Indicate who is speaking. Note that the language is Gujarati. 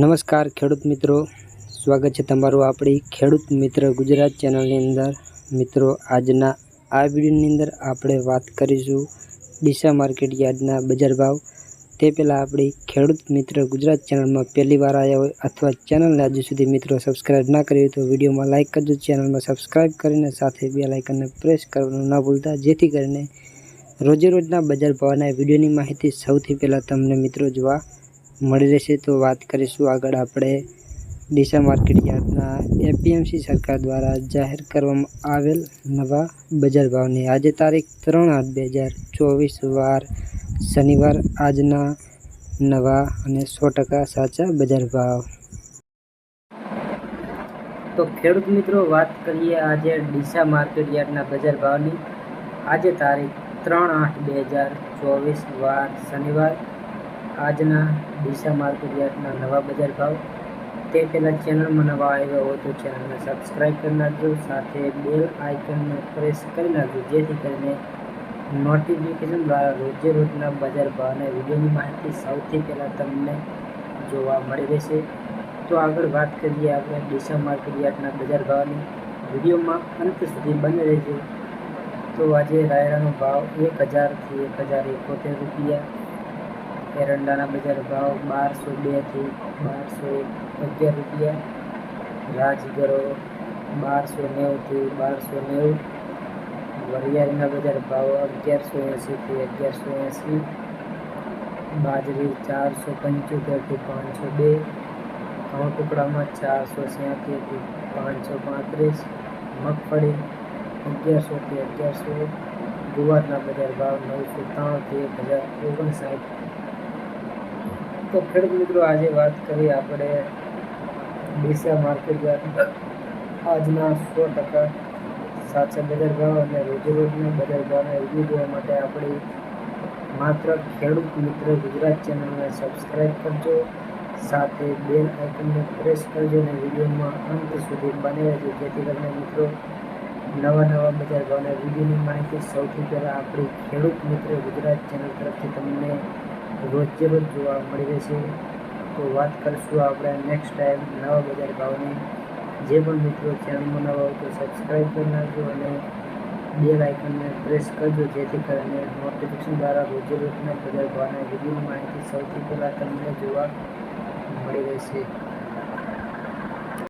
Speaker 1: નમસ્કાર ખેડૂત મિત્રો. સ્વાગત છે તમારું આપણી ખેડૂત મિત્ર ગુજરાત ચેનલની અંદર. મિત્રો, આજના આ વિડીયોની અંદર આપણે વાત કરીશું ડીસા માર્કેટ યાર્ડના બજાર ભાવ. તે પહેલાં આપણી ખેડૂત મિત્ર ગુજરાત ચેનલમાં પહેલી વાર આવ્યા હોય અથવા ચેનલને હજુ સુધી મિત્રો સબસ્ક્રાઈબ ના કરી તો વિડીયોમાં લાઇક કરજો. ચેનલમાં સબસ્ક્રાઇબ કરીને સાથે બે લાઇકનને પ્રેસ કરવાનું ના ભૂલતા, જેથી કરીને રોજે રોજના બજાર ભાવના વિડીયોની માહિતી સૌથી પહેલાં તમને મિત્રો જોવા મળી રહેશે તો વાત કરીશું આગળ આપણે ડીસા માર્કેટ યાર્ડના એપીએમસી સરકાર દ્વારા જાહેર કરવામાં આવેલ નવા બજાર ભાવની. આજે તારીખ ત્રણ આઠ બે હજાર ચોવીસ વાર શનિવાર. આજના નવા અને સો ટકા સાચા બજાર ભાવ. તો ખેડૂત મિત્રો, વાત કરીએ આજે ડીસા માર્કેટ યાર્ડના બજાર ભાવની. આજે તારીખ ત્રણ આઠ બે હજાર ચોવીસ વાર શનિવાર. આજના ડીસા માર્કેટ નવા બજાર ભાવ તે પહેલાં ચેનલમાં નવા આવ્યા હોય તો ચેનલને સબસ્ક્રાઈબ કરી નાખજો, સાથે બેલ આઇકનને પ્રેસ કરી નાખજો, જેથી કરીને નોટિફિકેશન દ્વારા રોજે રોજના બજાર ભાવના વિડીયોની માહિતી સૌથી પહેલાં તમને જોવા મળી રહેશે. તો આગળ વાત કરીએ આપણે ડીસા માર્કેટ બજાર ભાવની. વિડીયોમાં અંત સુધી બની રહેજો. તો આજે રાયડાનો ભાવ એક હજારથી એક હજાર એકોતેર રૂપિયા એરંડાના બજાર ભાવ બારસો બેથી બારસો અગિયાર રૂપિયા. રાજગરો બારસો નેવુંથી બારસો નેવું. વરિયાળીના બજાર ભાવ અગિયારસો એંસીથી અગિયારસો એંસી. બાજરી ચારસો પંચોતેરથી પાંચસો બે. ઘઉં ટુકડામાં ચારસો છ્યાસીથી પાંચસો પાંત્રીસ. મગફળી અગિયારસોથી અગિયારસો. ગુવારના બજાર ભાવ નવસો ત્રણથી એક હજાર ઓગણસાઠ. તો ખેડૂત મિત્રો આજે વાત કરીએ આપણે ડીસા માર્કેટ આજના સો ટકા સાચા બજાર ભાવ અને રોજેરોજના બજાર ભાવને જોવા માટે આપણી માત્ર ખેડૂત મિત્ર ગુજરાત ચેનલને સબસ્ક્રાઈબ કરજો. સાથે બેલ આઇકનને પ્રેસ કરજો અને વિડીયોમાં અંત સુધી બની રહેજો. જેથી કરીને મિત્રો નવા નવા બજાર ભાવના વિડીયોની માહિતી સૌથી પહેલાં આપણી ખેડૂત મિત્ર ગુજરાત ચેનલ તરફથી તમને રોજે જોવા મળી રહેશે તો વાત કરીશું આપણે નેક્સ્ટ ટાઈમ નવા બજાર ભાવની. જે પણ મિત્રો ચેનલમાં નવા હોય તો સબસ્ક્રાઈબ કરી નાખજો અને બે લાઇકનને પ્રેસ કરજો, જેથી કરીને નોટિફિકેશન દ્વારા રોજે રોજના બજાર ભાવના વિડીયોની માહિતી સૌથી પહેલાં તમને જોવા મળી રહેશે.